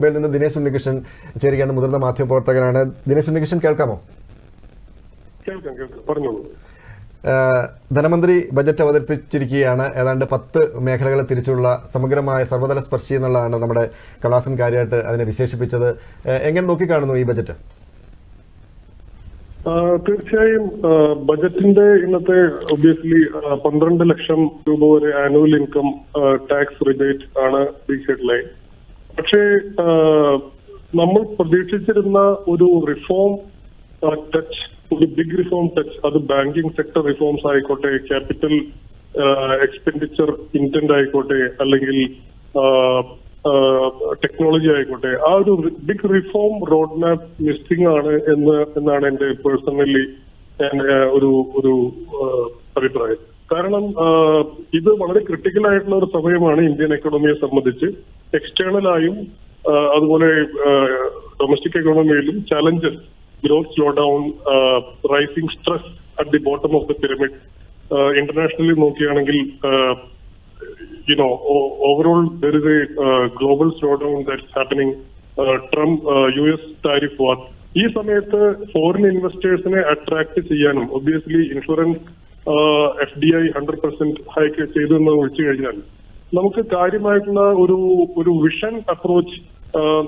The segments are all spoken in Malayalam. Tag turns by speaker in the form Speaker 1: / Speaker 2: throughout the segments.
Speaker 1: മുംബൈയിൽ നിന്ന് ദിനേശ് ഉണ്ണികൃഷ്ണൻ ചേരുകയാണ് മുതിർന്ന മാധ്യമപ്രവർത്തകനാണ് ദിനേശ് ഉണ്ണികൃഷ്ണൻ കേൾക്കാമോ? ധനമന്ത്രി ബജറ്റ് അവതരിപ്പിച്ചിരിക്കുകയാണ്. ഏതാണ്ട് പത്ത് മേഖലകളെ തിരിച്ചുള്ള സമഗ്രമായ സർവതല സ്പർശി എന്നുള്ളതാണ് നമ്മുടെ കലാസൻ കാര്യമായിട്ട് അതിനെ വിശേഷിപ്പിച്ചത്. എങ്ങനെ നോക്കിക്കാണുന്നു ഈ ബജറ്റ്?
Speaker 2: തീർച്ചയായും ബജറ്റിന്റെ ഇന്നത്തെ ഒബ്വിയസ്ലി പന്ത്രണ്ട് ലക്ഷം രൂപ വരെ ആനുവൽ ഇൻകം ടാക്സ് റിബേറ്റ് ആണ് ബി ഹെഡ്ലൈൻ പക്ഷേ നമ്മൾ പ്രതീക്ഷിച്ചിരുന്ന ഒരു റിഫോം ടച്ച് ഒരു ബിഗ് റിഫോം ടച്ച് അത് ബാങ്കിങ് സെക്ടർ റിഫോംസ് ആയിക്കോട്ടെ ക്യാപിറ്റൽ എക്സ്പെൻഡിച്ചർ ഇന്റന്റ് ആയിക്കോട്ടെ അല്ലെങ്കിൽ ടെക്നോളജി ആയിക്കോട്ടെ ആ ഒരു big reform road map missing ആണ് എന്ന് എന്നാണ് എന്റെ പേഴ്സണലി ഒരു ഒരു അഭിപ്രായം. കാരണം ഇത് വളരെ ക്രിട്ടിക്കൽ ആയിട്ടുള്ള ഒരു സമയമാണ് ഇന്ത്യൻ എക്കണോമിയെ സംബന്ധിച്ച്. എക്സ്റ്റേണലായും അതുപോലെ domestic എക്കോണമിയിലും challenges growth slow down rising stress at the bottom of the pyramid internationally നോക്കുകയാണെങ്കിൽ you know you know, is overall there slow down that's. Uh, Trump, uh, US tariff war. ഈ സമയത്ത് ഫോറിൻ ഇൻവെസ്റ്റേഴ്സിനെ അട്രാക്ട് ചെയ്യാനും obviously insurance F D I hundred percent hike ചെയ്തു എന്ന് വിളിച്ചു കഴിഞ്ഞാൽ നമുക്ക് കാര്യമായിട്ടുള്ള ഒരു ഒരു വിഷൻ അപ്രോച്ച്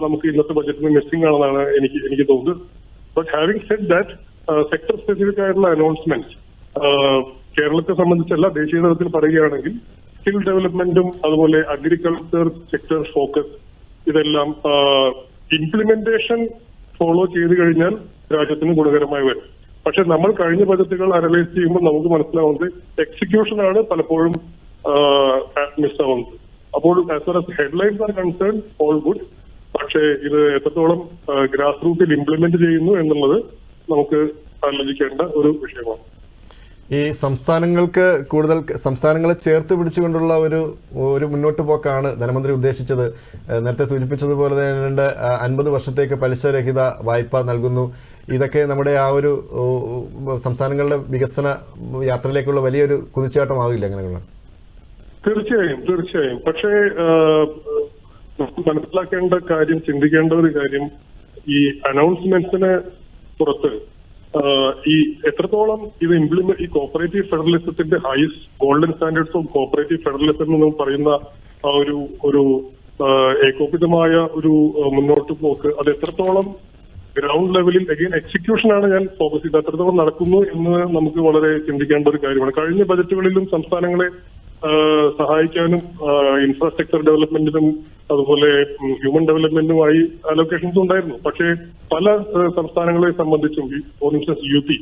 Speaker 2: നമുക്ക് ഇന്നത്തെ ബജറ്റിന് മിസ്സിംഗ് ആണെന്നാണ് എനിക്ക് എനിക്ക് തോന്നുന്നത്. But having said that sector specific ആയിട്ടുള്ള അനൗൺസ്മെന്റ് കേരളത്തെ സംബന്ധിച്ചല്ല ദേശീയ തലത്തിൽ പറയുകയാണെങ്കിൽ സ്കിൽ ഡെവലപ്മെന്റും അതുപോലെ അഗ്രികൾച്ചർ സെക്ടർ ഫോക്കസ് ഇതെല്ലാം ഇംപ്ലിമെന്റേഷൻ ഫോളോ ചെയ്തു കഴിഞ്ഞാൽ രാജ്യത്തിന് ഗുണകരമായി വരും. പക്ഷെ നമ്മൾ കഴിഞ്ഞ ബജറ്റുകൾ അനലൈസ് ചെയ്യുമ്പോൾ നമുക്ക് മനസ്സിലാവുന്നത് എക്സിക്യൂഷനാണ് പലപ്പോഴും മിസ്സാവുന്നത് അപ്പോൾ as far as headlines are concern all good പക്ഷേ ഇത് എത്രത്തോളം ഗ്രാസ് റൂട്ടിൽ ഇംപ്ലിമെന്റ് ചെയ്യുന്നു എന്നുള്ളത് നമുക്ക് ആലോചിക്കേണ്ട ഒരു വിഷയമാണ്.
Speaker 1: ഈ സംസ്ഥാനങ്ങൾക്ക് കൂടുതൽ സംസ്ഥാനങ്ങളെ ചേർത്ത് പിടിച്ചുകൊണ്ടുള്ള ഒരു ഒരു മുന്നോട്ട് പോക്കാണ് ധനമന്ത്രി ഉദ്ദേശിച്ചത്. നേരത്തെ സൂചിപ്പിച്ചതുപോലെ തന്നെ അൻപത് വർഷത്തേക്ക് പലിശരഹിത വായ്പ നൽകുന്നു. ഇതൊക്കെ നമ്മുടെ ആ ഒരു സംസ്ഥാനങ്ങളുടെ വികസന യാത്രയിലേക്കുള്ള വലിയൊരു കുതിച്ചാട്ടമാവില്ല അങ്ങനെയുള്ള?
Speaker 2: തീർച്ചയായും തീർച്ചയായും. പക്ഷേ മനസ്സിലാക്കേണ്ട കാര്യം ചിന്തിക്കേണ്ട ഒരു കാര്യം ഈ അനൗൺസ്മെന്റ്സിന് പുറത്ത് ഈ എത്രത്തോളം ഇത് ഇംപ്ലിമെന്റ് ഈ cooperative ഫെഡറലിസത്തിന്റെ highest golden standards of cooperative federalism എന്ന് പറയുന്ന ആ ഒരു ഒരു ഏകോപിതമായ ഒരു മുന്നോട്ട് പോക്ക് അത് എത്രത്തോളം ഗ്രൗണ്ട് ലെവലിൽ അഗെയിൻ എക്സിക്യൂഷൻ ആണ് ഞാൻ ഫോക്കസ് ചെയ്തത് എത്രത്തോളം നടക്കുന്നു എന്ന് നമുക്ക് വളരെ ചിന്തിക്കേണ്ട ഒരു കാര്യമാണ്. കഴിഞ്ഞ ബജറ്റുകളിലും സംസ്ഥാനങ്ങളെ സഹായിക്കാനും ഇൻഫ്രാസ്ട്രക്ചർ ഡെവലപ്മെന്റിനും അതുപോലെ ഹ്യൂമൻ ഡെവലപ്മെന്റിനുമായി അലോക്കേഷൻസ് ഉണ്ടായിരുന്നു. പക്ഷേ പല സംസ്ഥാനങ്ങളെ സംബന്ധിച്ചും ഫോർ ഇൻസ്റ്റൻസ് യു പി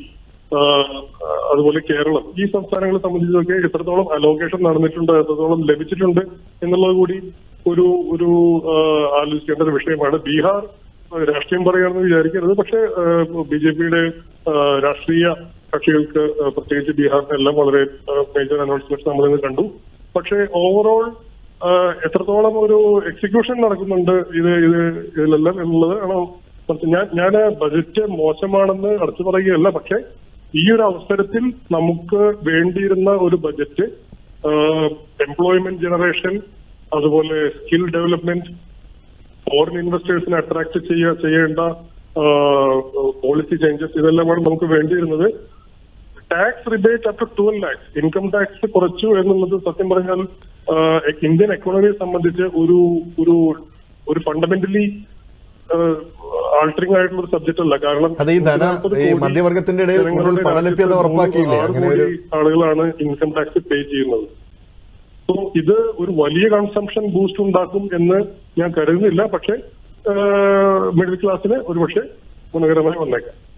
Speaker 2: അതുപോലെ കേരളം ഈ സംസ്ഥാനങ്ങളെ സംബന്ധിച്ചൊക്കെ എത്രത്തോളം അലോക്കേഷൻ നടന്നിട്ടുണ്ട് എത്രത്തോളം ലഭിച്ചിട്ടുണ്ട് എന്നുള്ളത് കൂടി ഒരു ഒരു ആലോചിക്കേണ്ട ഒരു വിഷയമാണ്. ബീഹാർ രാഷ്ട്രീയം പറയുകയാണെന്ന് വിചാരിക്കരുത്. പക്ഷേ ബി ജെ പിയുടെ രാഷ്ട്രീയ കക്ഷികൾക്ക് പ്രത്യേകിച്ച് ബീഹാറിനെല്ലാം വളരെ മേജർ അനൗൺസ്മെന്റ്സ് നമ്മളിന്ന് കണ്ടു. പക്ഷേ ഓവറോൾ എത്രത്തോളം ഒരു എക്സിക്യൂഷൻ നടക്കുന്നുണ്ട് ഇത് ഇത് ഇതിലെല്ലാം എന്നുള്ളത് ഞാൻ ഞാൻ ബജറ്റ് മോശമാണെന്ന് അടച്ചു പറയുകയല്ല. പക്ഷേ ഈ ഒരു അവസരത്തിൽ നമുക്ക് വേണ്ടിയിരുന്ന ഒരു ബജറ്റ് എംപ്ലോയ്മെന്റ് ജനറേഷൻ അതുപോലെ സ്കിൽ ഡെവലപ്മെന്റ് ഫോറിൻ ഇൻവെസ്റ്റേഴ്സിനെ അട്രാക്ട് ചെയ്യേണ്ട പോളിസി ചേഞ്ചസ് ഇതെല്ലാമാണ് നമുക്ക് വേണ്ടിയിരുന്നത്. Tax rebate up to twelve lakhs income tax കുറച്ചു എന്നുള്ളത് സത്യം പറഞ്ഞാൽ ഇന്ത്യൻ എക്കോണമിയെ സംബന്ധിച്ച് ഒരു ഒരു ഒരു ഫണ്ടമെന്റലി ആൾട്ടറിംഗ് ആയിട്ടുള്ള ഒരു സബ്ജക്റ്റ് അല്ല. കാരണം
Speaker 1: അത് ഈ ധന-
Speaker 2: 140
Speaker 1: ഈ മധ്യവർഗത്തിന്റെ ഇടയിൽ കൂടുതൽ
Speaker 2: ജനങ്ങളുടെ
Speaker 1: ഉറപ്പാക്കിയില്ലേ?
Speaker 2: ആളുകളാണ് ഇൻകം ടാക്സ് പേ ചെയ്യുന്നത്. സോ ഇത് ഒരു വലിയ കൺസംഷൻ ബൂസ്റ്റ് ഉണ്ടാക്കും എന്ന് ഞാൻ കരുതുന്നില്ല. പക്ഷേ മിഡിൽ ക്ലാസ്സിന് ഒരുപക്ഷെ ഗുണകരമായി വന്നേക്കാം.